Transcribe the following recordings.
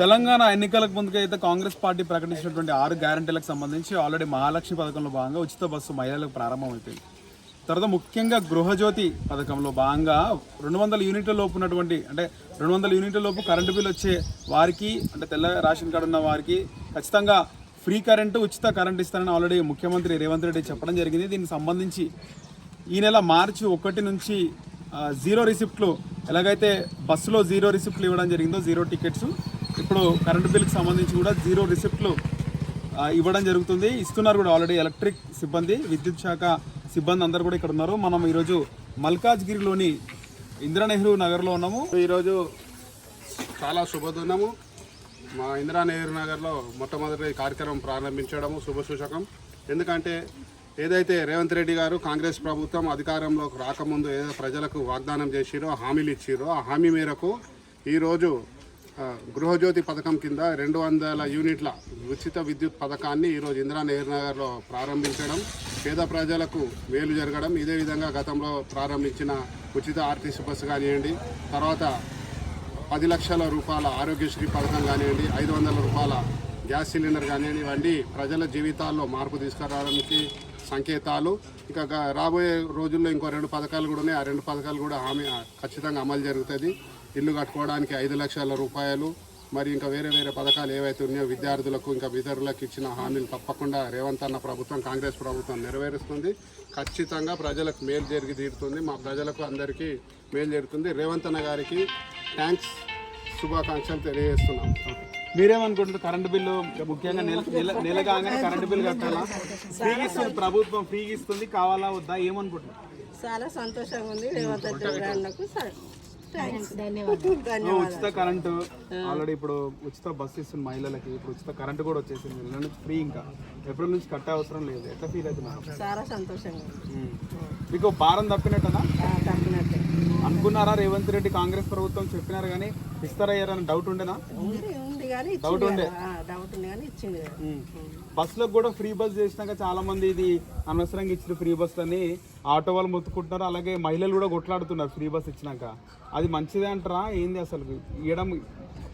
తెలంగాణ ఎన్నికలకు ముందుకైతే కాంగ్రెస్ పార్టీ ప్రకటించినటువంటి ఆరు గ్యారంటీలకు సంబంధించి ఆల్రెడీ మహాలక్ష్మి పథకంలో భాగంగా ఉచిత బస్సు మహిళలకు ప్రారంభమైపోయింది తర్వాత ముఖ్యంగా గృహజ్యోతి పథకంలో భాగంగా రెండు వందల యూనిట్ల లోపు ఉన్నటువంటి అంటే రెండు వందల యూనిట్ల లోపు కరెంటు బిల్ వచ్చే వారికి అంటే తెల్ల రేషన్ కార్డు ఉన్న వారికి ఖచ్చితంగా ఫ్రీ కరెంటు ఉచిత కరెంట్ ఇస్తారని ఆల్రెడీ ముఖ్యమంత్రి రేవంత్ రెడ్డి చెప్పడం జరిగింది. దీనికి సంబంధించి ఈ నెల మార్చి ఒకటి నుంచి జీరో రిసిప్ట్లు ఎలాగైతే బస్సులో జీరో రిసిప్ట్లు ఇవ్వడం జరిగిందో జీరో టికెట్స్ ఇప్పుడు కరెంటు బిల్కి సంబంధించి కూడా జీరో రిసిప్ట్లు ఇవ్వడం జరుగుతుంది. ఇస్తున్నారు కూడా ఆల్రెడీ ఎలక్ట్రిక్ సిబ్బంది విద్యుత్ శాఖ సిబ్బంది అందరు కూడా ఇక్కడ ఉన్నారు. మనం ఈరోజు మల్కాజ్గిరిలోని ఇందిరా నెహ్రూ నగర్లో ఉన్నాము. ఈరోజు చాలా శుభదినము. మా ఇందిరా నెహ్రూ నగర్లో మొట్టమొదటి కార్యక్రమం ప్రారంభించడము శుభసూచకం. ఎందుకంటే ఏదైతే రేవంత్ రెడ్డి గారు కాంగ్రెస్ ప్రభుత్వం అధికారంలోకి రాకముందు ఏదో ప్రజలకు వాగ్దానం చేసిరో హామీలు ఇచ్చిరో ఆ హామీ మేరకు ఈరోజు గృహజ్యోతి పథకం కింద రెండు వందల యూనిట్ల ఉచిత విద్యుత్ పథకాన్ని ఈరోజు ఇందిరా నెహ్రూ నగర్లో ప్రారంభించడం పేద ప్రజలకు మేలు జరగడం ఇదే విధంగా గతంలో ప్రారంభించిన ఉచిత ఆర్టీసీ బస్సు కానివ్వండి తర్వాత పది లక్షల రూపాయల ఆరోగ్యశ్రీ పథకం కానివ్వండి ఐదు వందల రూపాయల గ్యాస్ సిలిండర్ కానివ్వండి ఇవన్నీ ప్రజల జీవితాల్లో మార్పు తీసుకురావడానికి సంకేతాలు. ఇంకా రాబోయే రోజుల్లో ఇంకో రెండు పథకాలు కూడా ఉన్నాయి. ఆ రెండు పథకాలు కూడా హామీ ఖచ్చితంగా అమలు జరుగుతుంది. ఇల్లు కట్టుకోవడానికి ఐదు లక్షల రూపాయలు. మరి ఇంకా వేరే వేరే పథకాలు ఏవైతే ఉన్నాయో విద్యార్థులకు ఇంకా ఇతరులకు ఇచ్చిన హామీలు తప్పకుండా రేవంత్ అన్న ప్రభుత్వం కాంగ్రెస్ ప్రభుత్వం నెరవేరుస్తుంది. ఖచ్చితంగా ప్రజలకు మేలు జరిగి తీరుతుంది. మా ప్రజలకు అందరికీ మేలు జరుగుతుంది. రేవంత్ అన్న గారికి థ్యాంక్స్ శుభాకాంక్షలు తెలియజేస్తున్నాం. మీరేమనుకుంటున్నారు? కరెంటు బిల్లు ముఖ్యంగా నెల నెల నెల కాగానే కరెంటు బిల్లు కట్టాలా? ఫ్రీగా ఇస్తుంది ప్రభుత్వం ఫ్రీగా ఇస్తుంది కావాలా వద్దా? ఏమనుకుంటున్నారు? చాలా సంతోషంగా ఉంది. రేవంత్ రెడ్డి అన్నకు ఉచిత కరెంటు. ఆల్రెడీ ఇప్పుడు ఉచిత బస్సు ఇస్తుంది మహిళలకి. ఇప్పుడు ఉచిత కరెంటు కూడా వచ్చేసింది. నెల నుంచి ఫ్రీ ఇంకా. ఏప్రిల్ నుంచి కట్టే అవసరం లేదు. ఎట్లా ఫీల్ అవుతున్నారు? చాలా సంతోషంగా. మీకు భారం తప్పినట్టనా? ఆ, తప్పినట్టే. అనుకున్నారా రేవంత్ రెడ్డి కాంగ్రెస్ ప్రభుత్వం చెప్పినారు కానీ ఇస్తారయ్యారని డౌట్ ఉండేనా? కానీ డౌట్ ఉండే. ఉంది కానీ ఇచ్చింది కదా. బస్సులకు కూడా ఫ్రీ బస్ చేసినాక చాలా మంది ఇది అనవసరంగా ఇచ్చిన ఫ్రీ బస్ అని ఆటో వాళ్ళు మొత్తుకుంటున్నారు. అలాగే మహిళలు కూడా కొట్లాడుతున్నారు ఫ్రీ బస్ ఇచ్చినాక. అది మంచిదే అంటారా? ఏంది అసలు? ఇవ్వడం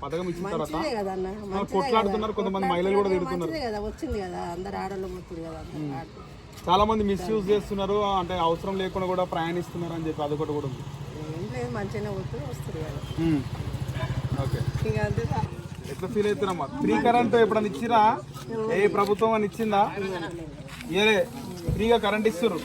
పథకం ఇచ్చిన తర్వాత? కొట్లాడుతున్నారు కొంతమంది మహిళలు కూడా తిడుతున్నారు. మంచిదే కదా. వచ్చింది కదా. అందరు ఆడోళ్ళు మొత్తుంది కదా అందరు. చాలా మంది మిస్యూజ్ చేస్తున్నారు. అంటే అవసరం లేకుండా కూడా ప్రయాణిస్తున్నారు అని చెప్పి అదొకటి కూడా ఉంది. మంచిగానే వస్తుంది వస్తుంది కదా. ఓకే. ఎట్లా ఫీల్ అవుతున్నామ్మా ఫ్రీ కరెంట్ ఎప్పుడన్నా ఇచ్చిరా? ఏ ప్రభుత్వం అని ఇచ్చిందా? ఏరే ఫ్రీగా కరెంట్ ఇస్తారు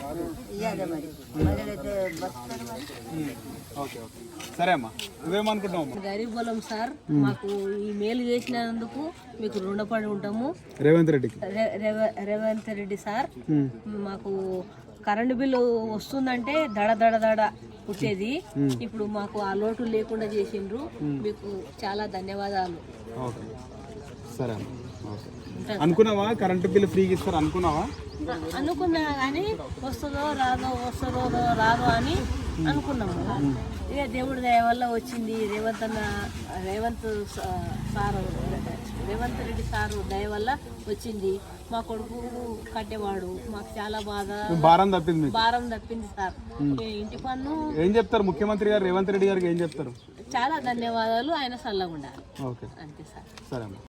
ఓకే ఓకే. సరే అమ్మా. నువ్వేమనుకుంటున్నావు గరీబ్ బలం సార్. మాకు ఈ మేలు చేసినందుకు మీకు రుణపడి ఉంటాము. రేవంత్ రెడ్డికి. రే- రేవ- రేవంత్ రెడ్డి సార్. మాకు కరెంటు బిల్లు వస్తుందంటే దడ దడ దడ పుట్టేది. ఇప్పుడు మాకు ఆ లోటు లేకుండా చేసిండ్రు. మీకు చాలా ధన్యవాదాలు. సరే అనుకున్నావా? కరెంటు బిల్లు ఫ్రీగా ఇస్తారు అనుకున్నావా? అనుకున్నా కానీ వస్తుందో రాదో వస్తుందో రాదో అని అనుకున్నాము. ఇక దేవుడి దయ వల్ల వచ్చింది. రేవంత్ అన్న రేవంత్ సారు. రేవంత్ రెడ్డి సారు దయ వల్ల వచ్చింది. మా కొడుకు కట్టేవాడు. మాకు చాలా బాధ. భారం తప్పింది భారం తప్పింది సార్. ఇంటి పన్ను ఏం చెప్తారు? ముఖ్యమంత్రి గారు రేవంత్ రెడ్డి గారికి ఏం చెప్తారు? చాలా ధన్యవాదాలు. ఆయన చల్లగా ఉండాలి ఓకే. అంతే సార్. సరే